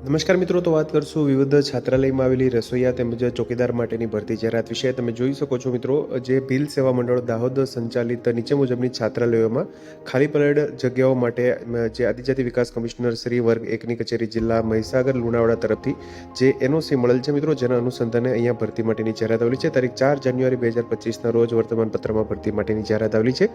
નમસ્કાર મિત્રો, તો વાત કરશું વિવિધ છાત્રાલયમાં આવેલી રસોઈયા તેમજ ચોકીદાર માટેની ભરતી જાહેરાત વિશે. તમે જોઈ શકો છો મિત્રો, જે ભીલ સેવા મંડળ દાહોદ સંચાલિત નીચે મુજબની છાત્રાલયોમાં ખાલી પડેલ જગ્યાઓ માટે જે આદિજાતિ વિકાસ કમિશનર શ્રી વર્ગ એકની કચેરી જિલ્લા મહીસાગર લુણાવાડા તરફથી જે એનઓસી મળેલ છે મિત્રો, જેના અનુસંધાને અહીંયા ભરતી માટેની જાહેરાત આવેલી છે. તારીખ ચાર જાન્યુઆરી બે હજાર પચીસના રોજ વર્તમાન પત્રમાં ભરતી માટેની જાહેરાત આવેલી છે.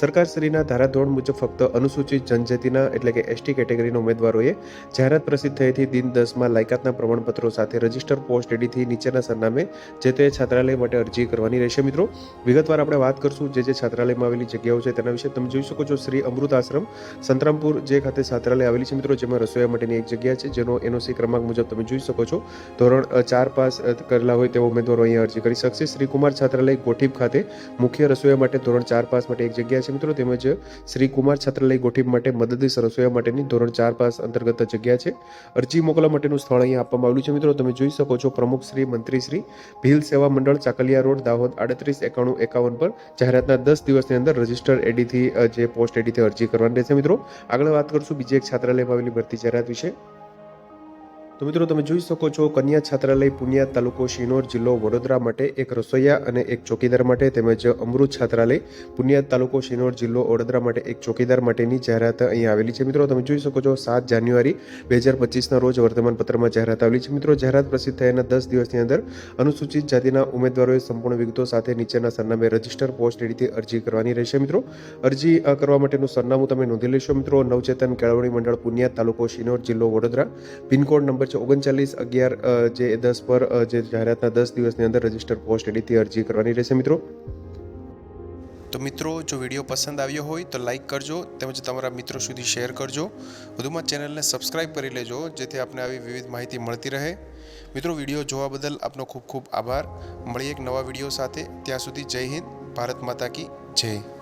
સરકારશ્રીના ધારાધોરણ મુજબ ફક્ત અનુસૂચિત જનજાતિના એટલે કે એસટી કેટેગરીના ઉમેદવારોએ જાહેરાત પ્રસિદ્ધ થયેથી દિન દસમાં લાયકાતના પ્રમાણપત્રો સાથે રજિસ્ટર પોસ્ટ એડીથી નીચેના સરનામે જે તે છાત્રાલય માટે અરજી કરવાની રહેશે મિત્રો. વિગતવાર આપણે વાત કરશું જે જે છાત્રાલયમાં આવેલી જગ્યાઓ છે તેના વિશે. તમે જોઈ શકો છો શ્રી અમૃત આશ્રમ, સંતરામપુર જે ખાતે છાત્રાલય આવેલી છે મિત્રો, જેમાં રસોઈયા માટેની એક જગ્યા છે, જેનો એનઓસી ક્રમાંક મુજબ તમે જોઈ શકો છો. ધોરણ ચાર પાસ કરેલા હોય તેવા ઉમેદવારો અહીંયા અરજી કરી શકશે. શ્રી કુમાર છાત્રાલય ગોઠીપ ખાતે મુખ્ય રસોઈયા માટે ધોરણ ચાર પાસ માટે એક જગ્યા છે મિત્રો, તેમજ શ્રી કુમાર છાત્રાલય ગોઠીપ માટે મદદનીશ રસોઈયા માટેની ધોરણ ચાર પાસ અંતર્ગત જગ્યા છે. અરજી મોકલવા માટેનું સ્થળ અહીંયા આપવામાં આવ્યું છે. મિત્રો, તમે જોઈ શકો છો, પ્રમુખ શ્રી, મંત્રી શ્રી, ભીલ સેવા મંડળ, ચાકલિયા રોડ, દાહોદ, આડત્રીસ, એકાણું, એકાવન પર જાહેરાતના દસ દિવસની અંદર રજિસ્ટર એડીથી જે પોસ્ટ એડીથી અરજી કરવાની રહેશે. મિત્રો, આગળ વાત કરશું બીજી એક છાત્રાલયમાં આવેલી ભરતી જાહેરાત વિશે. તો મિત્રો તમે જોઈ શકો છો કન્યા છાત્રાલય પુનિયા તાલુકો શિનોર જિલ્લો વડોદરા માટે એક રસોઈયા અને એક ચોકીદાર માટે તેમજ અમૃત છાત્રાલય પુનિયા તાલુકો શિનોર જિલ્લો વડોદરા માટે એક ચોકીદાર માટેની જાહેરાત અહીંયા આવેલી છે. મિત્રો તમે જોઈ શકો છો સાત જાન્યુઆરી બે હજાર પચીસના રોજ વર્તમાન પત્રમાં જાહેરાત આવેલી છે. મિત્રો જાહેરાત પ્રસિદ્ધ થયાના દસ દિવસની અંદર અનુસૂચિત જાતિના ઉમેદવારોએ સંપૂર્ણ વિગતો સાથે નીચેના સરનામે રજિસ્ટર પોસ્ટ એડીથી અરજી કરવાની રહેશે. મિત્રો અરજી કરવા માટેનું સરનામું તમે નોંધી લેશો. મિત્રો નવચેતન કેળવણી મંડળ પુનિયા તાલુકો શિનોર જિલ્લો વડોદરા પિનકોડ નંબર છે ઓગણચાલીસ અગિયાર જે દસ પર જે જાહેરાતના દસ દિવસની અંદર રજિસ્ટર પોસ્ટ એડીથી અરજી કરવાની રહેશે મિત્રો. તો મિત્રો, જો વીડિયો પસંદ આવ્યો હોય તો લાઇક કરજો, તેમજ તમારા મિત્રો સુધી શેર કરજો. વધુમાં ચેનલને સબસ્ક્રાઇબ કરી લેજો, જેથી આપને આવી વિવિધ માહિતી મળતી રહે. મિત્રો, વીડિયો જોવા બદલ આપનો ખૂબ ખૂબ આભાર. મળીએ એક નવા વીડિયો સાથે. ત્યાં સુધી જય હિન્દ, ભારત માતા કી જય.